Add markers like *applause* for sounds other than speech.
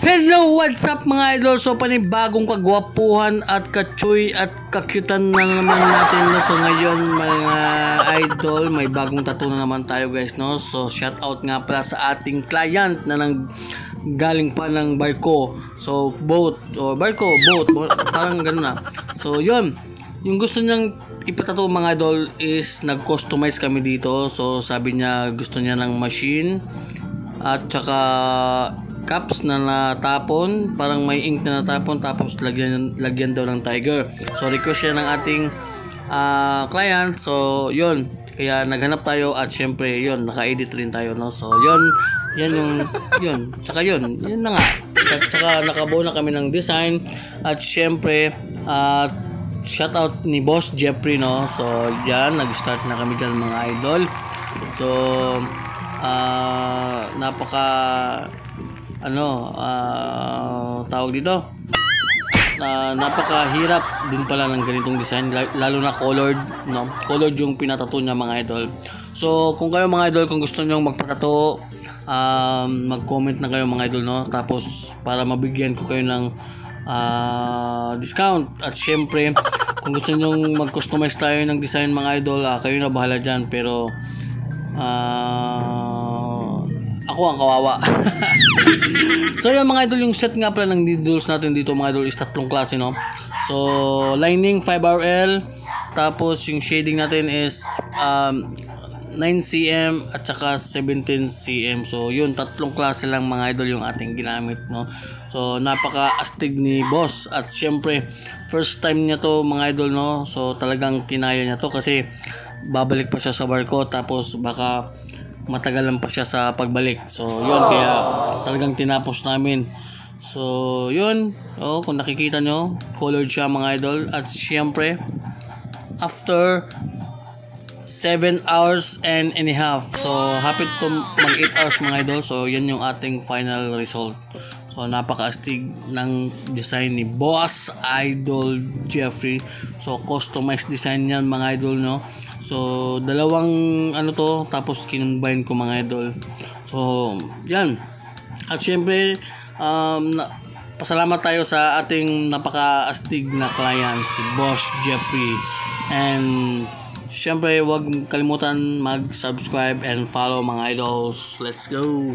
Hello, what's up mga idol? So panibagong kagwapuhan at kachoy at kakyutan na naman natin no? So ngayon mga idol, may bagong tattoo na naman tayo guys no? So shout out nga pala sa ating client na nang galing pa ng barko So boat, o barko, boat, parang ganun na So yun, yung gusto niyang ipatato mga idol is nag-customize kami dito So sabi niya gusto niya ng machine at saka cups na natapon parang may ink na natapon tapos lagyan lagyan daw ng tiger. So request siya ng ating ah, client. So yun. Kaya naghanap tayo at syempre yun naka-edit rin tayo no? So yun yan yung yun. Tsaka yun yun na nga. At saka nakabuo na kami ng design. At syempre at shout out ni Boss Jeffrey no? So yan nag-start na kami dyan mga idol. So ah napaka ano ah, tawag dito? Na napakahirap din pala ng ganitong design la- lalo na colored no? Colored yung pinatato niya mga idol. So kung kayo mga idol kung gusto niyo magpatato um, mag-comment na kayo mga idol no? Tapos para mabigyan ko kayo ng ah, discount. At syempre kung gusto niyo mag-customize tayo ng design mga idol ah, kayo na bahala dyan. Pero ah, ako ang kawawa *laughs* So yung mga idol, yung set nga pala ng needles natin dito mga idol is tatlong klase no. So lining 5RL, tapos yung shading natin is um, 9cm at saka 17cm. So yun, tatlong klase lang mga idol yung ating ginamit no. So napaka-astig ni boss at syempre first time niya to mga idol no. So talagang kinaya niya to kasi babalik pa siya sa barko tapos baka matagalan pa siya sa pagbalik. So, yun, kaya talagang tinapos namin. So, yun. Oh, kung nakikita nyo, colored siya mga idol. At syempre, after 7 hours and and a half. So, happy to mag 8 hours mga idol. So, yun yung ating final result. So, napaka-astig ng design ni Boss Idol Jeffrey. So, customized design yan mga idol, no? So, dalawang ano to, tapos kinumbine ko mga idol. So, yan. At syempre, um, na, pasalamat tayo sa ating napaka-astig na client, si Boss Jeffrey. And, syempre, huwag kalimutan mag-subscribe and follow mga idols. Let's go!